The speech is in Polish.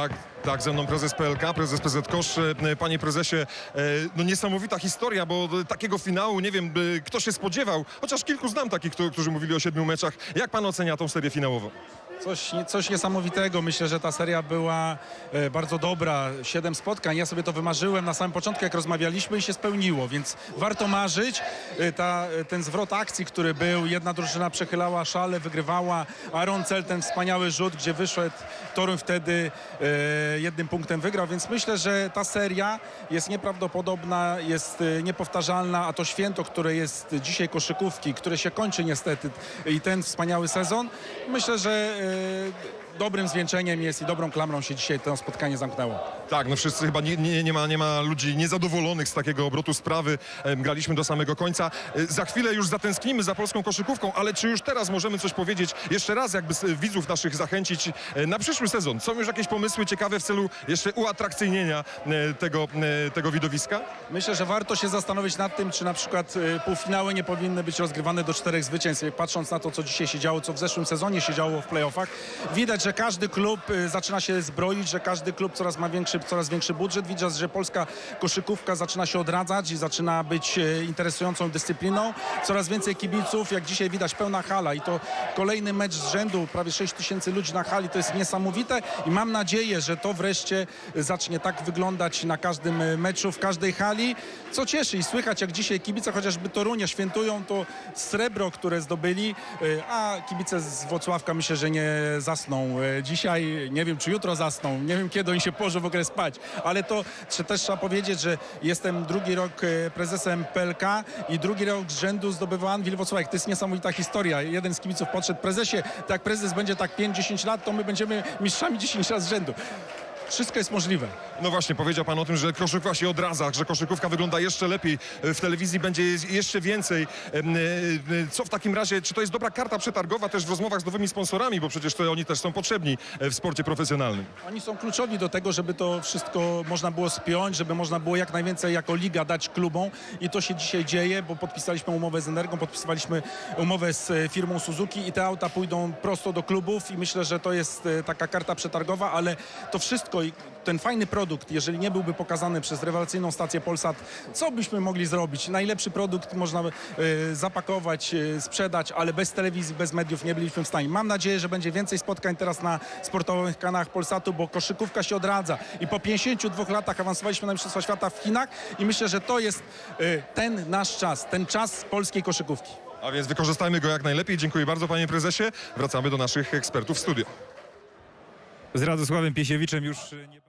Tak, tak, ze mną prezes PLK, prezes PZ Kosz. E, Panie prezesie, e, no niesamowita historia, bo e, takiego finału, nie wiem, kto się spodziewał, chociaż kilku znam takich, którzy mówili o siedmiu meczach. Jak pan ocenia tą serię finałową? Coś, coś niesamowitego. Myślę, że ta seria była e, bardzo dobra. Siedem spotkań. Ja sobie to wymarzyłem na samym początku, jak rozmawialiśmy i się spełniło, więc warto marzyć. E, Ta, e, ten zwrot akcji, który był, jedna drużyna przechylała szale, wygrywała. Aaron Cel, ten wspaniały rzut, gdzie wyszedł Toruń wtedy jednym punktem wygrał, więc myślę, że ta seria jest nieprawdopodobna, jest niepowtarzalna, a to święto, które jest dzisiaj koszykówki, które się kończy niestety i ten wspaniały sezon, myślę, że and dobrym zwieńczeniem jest i dobrą klamrą się dzisiaj to spotkanie zamknęło. Tak, no wszyscy chyba nie, nie, nie, ma, nie ma ludzi niezadowolonych z takiego obrotu sprawy. Graliśmy do samego końca. E, Za chwilę już zatęsknimy za polską koszykówką, ale czy już teraz możemy coś powiedzieć jeszcze raz, jakby widzów naszych zachęcić e, na przyszły sezon? Są już jakieś pomysły ciekawe w celu jeszcze uatrakcyjnienia e, tego, tego widowiska? Myślę, że warto się zastanowić nad tym, czy na przykład półfinały nie powinny być rozgrywane do czterech zwycięstw. Patrząc na to, co dzisiaj się działo, co w zeszłym sezonie się działo w playoffach, widać, że każdy klub e, zaczyna się zbroić, że każdy klub coraz ma większy, coraz większy budżet. Widać, że polska koszykówka zaczyna się odradzać i zaczyna być e, interesującą dyscypliną. Coraz więcej kibiców, jak dzisiaj widać, pełna hala i to kolejny mecz z rzędu, prawie 6 tysięcy ludzi na hali, to jest niesamowite i mam nadzieję, że to wreszcie zacznie tak wyglądać na każdym e, meczu, w każdej hali, co cieszy i słychać, jak dzisiaj kibice chociażby Torunia świętują to srebro, które zdobyli, a kibice z Włocławka myślę, że nie zasną dzisiaj, nie wiem czy jutro zasną, nie wiem kiedy oni się położą w ogóle spać, ale to też trzeba powiedzieć, że jestem drugi rok e, prezesem PLK i drugi rok z rzędu zdobywa Anwil Włocławek. To jest niesamowita historia. Jeden z kibiców podszedł, prezesie, tak prezes będzie tak 5-10 lat, to my będziemy mistrzami 10 lat z rzędu. Wszystko jest możliwe. No właśnie, powiedział pan o tym, że koszykówka się odradza, że koszykówka wygląda jeszcze lepiej, e, w telewizji będzie jeszcze więcej. E, e, Co w takim razie, czy to jest dobra karta przetargowa też w rozmowach z nowymi sponsorami, bo przecież to oni też są potrzebni w sporcie profesjonalnym. Oni są kluczowi do tego, żeby to wszystko można było spiąć, żeby można było jak najwięcej jako liga dać klubom i to się dzisiaj dzieje, bo podpisaliśmy umowę z Energią, podpisywaliśmy umowę z firmą Suzuki i te auta pójdą prosto do klubów i myślę, że to jest taka karta przetargowa, ale to wszystko i ten fajny produkt, jeżeli nie byłby pokazany przez rewelacyjną stację Polsat, co byśmy mogli zrobić? Najlepszy produkt można e, zapakować, e, sprzedać, ale bez telewizji, bez mediów nie byliśmy w stanie. Mam nadzieję, że będzie więcej spotkań teraz na sportowych kanałach Polsatu, bo koszykówka się odradza i po 52 latach awansowaliśmy na Mistrzostwa Świata w Chinach i myślę, że to jest e, ten nasz czas, ten czas polskiej koszykówki. A więc wykorzystajmy go jak najlepiej. Dziękuję bardzo panie prezesie. Wracamy do naszych ekspertów w studio. Z Radosławem Piesiewiczem już nie...